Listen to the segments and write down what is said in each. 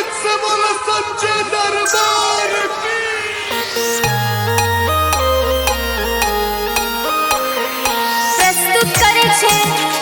જગત સે બોલે સંજય દરબાર પ્રસ્તુત કરે છે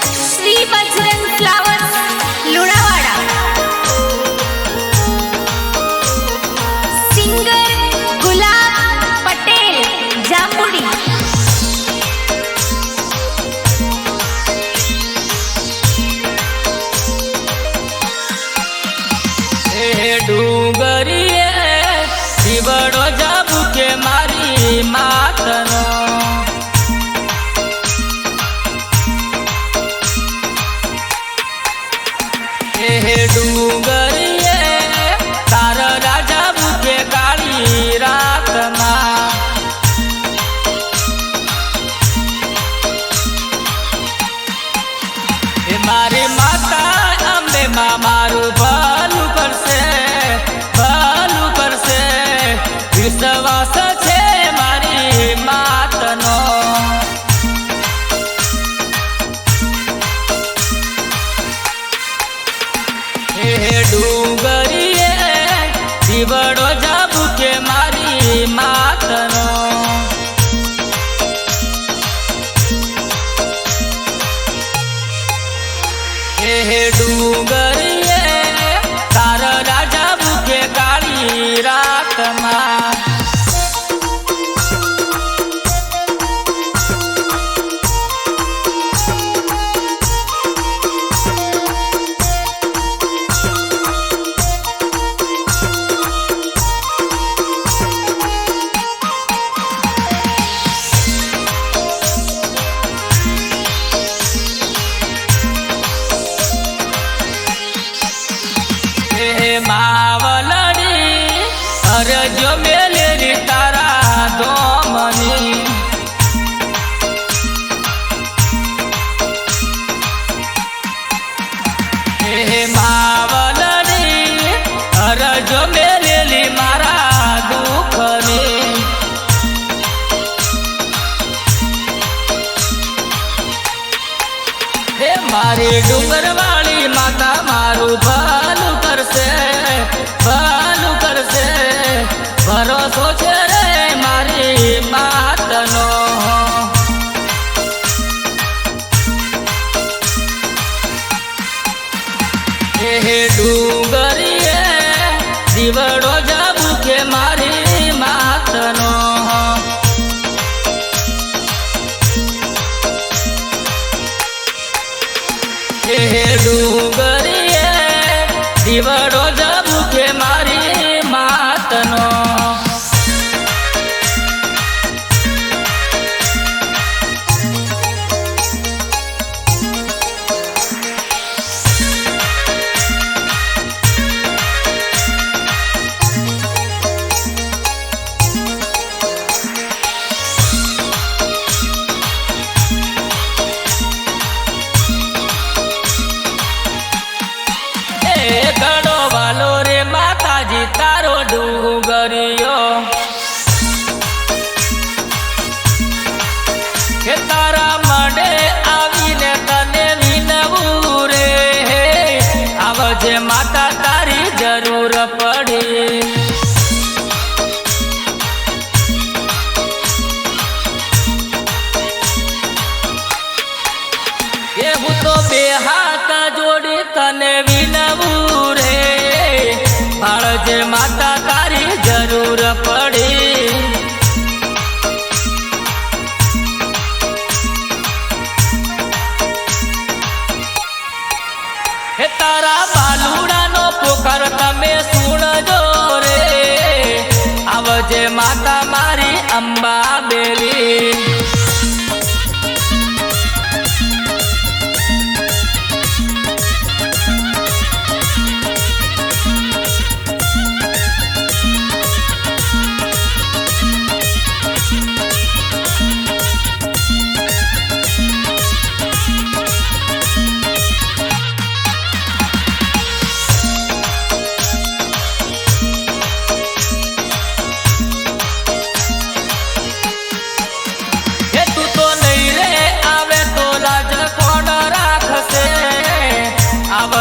જરૂર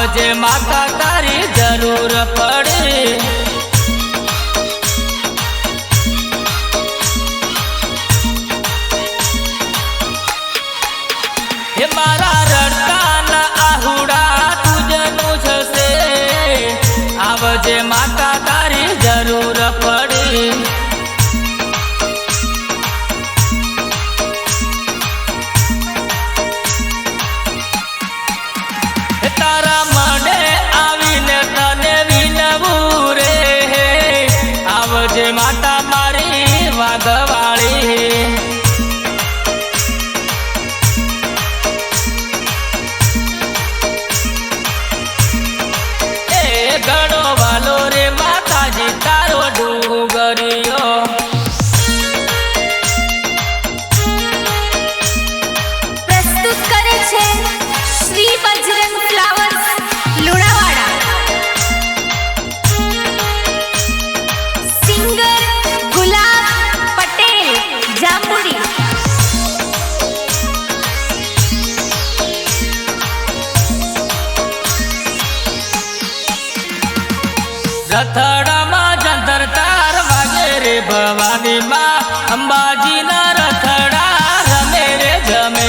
આવજે માતા તારી જરૂર ઘણો વાલો રે માતાજી તારો ડુંગરિયો રથડામાં જંતર તાર વાગે રે ભવાની માં અંબાજીના રથડા રમે રે જમે.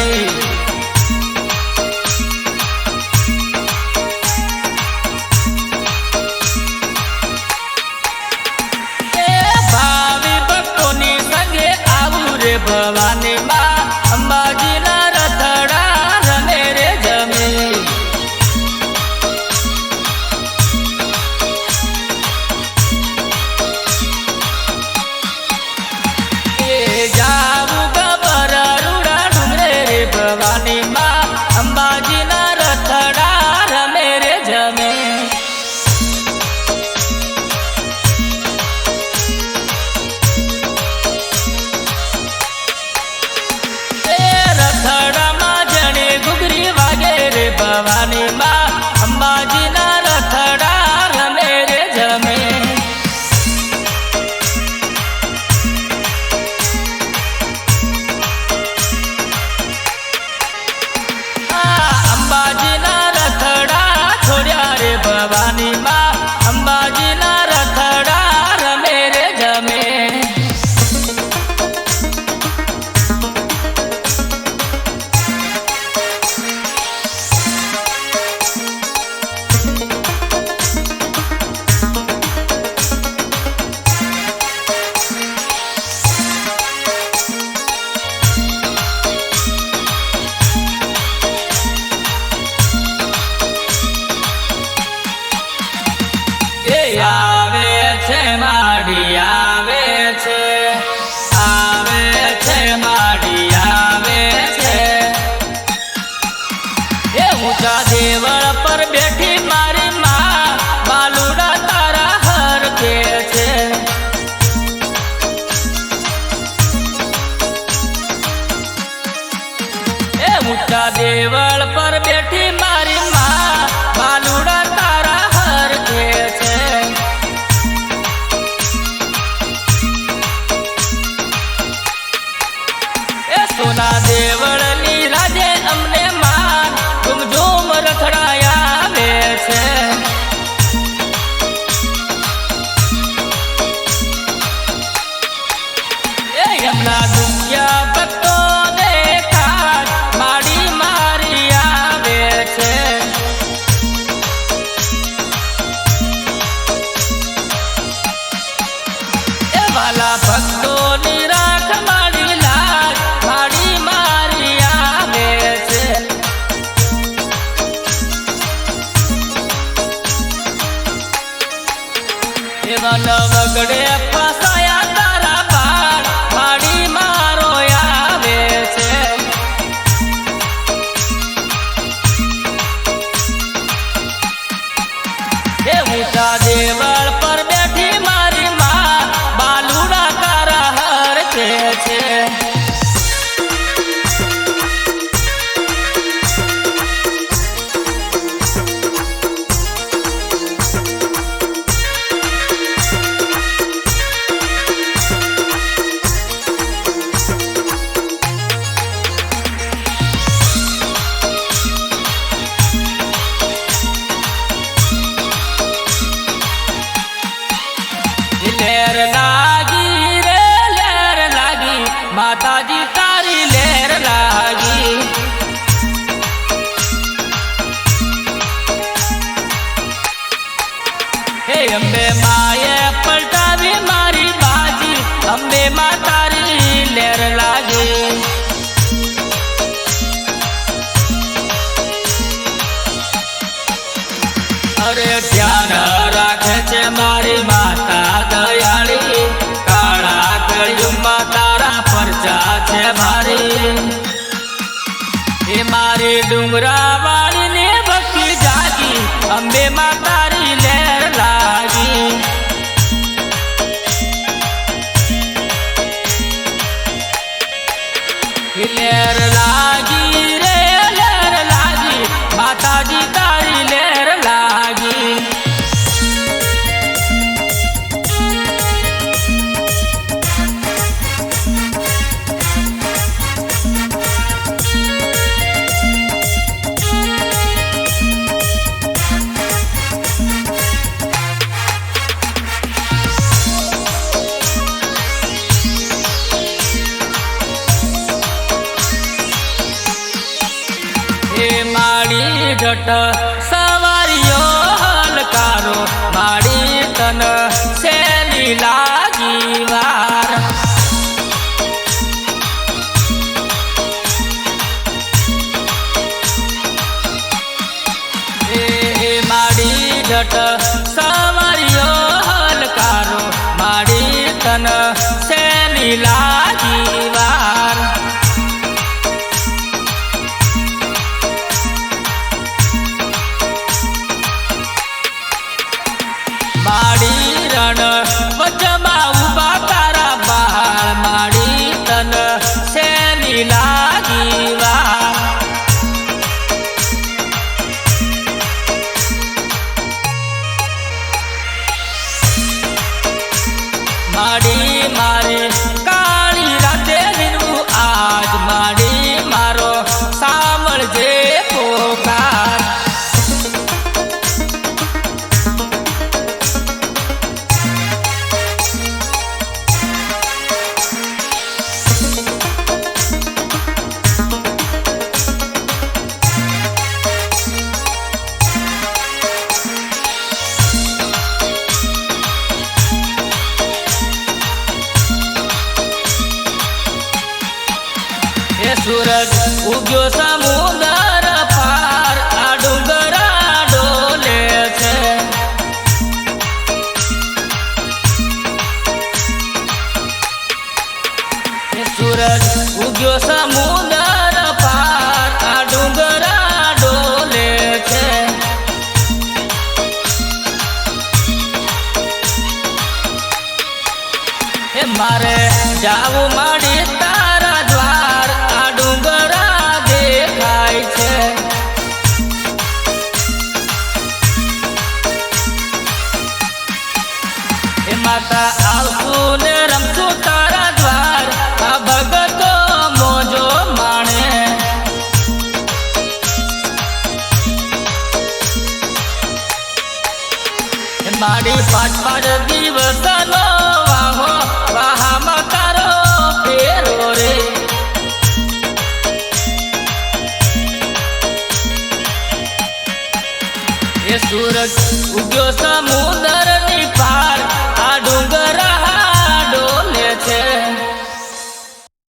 ભવાની માં i for an મોટા દેવળ પર બેઠી માના વગડે સુરજ ઉગ્યો સમુદર પાર, આ ડુંગરા ડોલે છે. સુરજ ઉગ્યો સમુદર પાર, આ ડુંગરા ડોલે છે. મારે જાવું માડી મારી પાછળ દિવસનો વાહો વાહામાં કરો ફેરો રે. એ સૂરજ ઉગ્યો સમુદર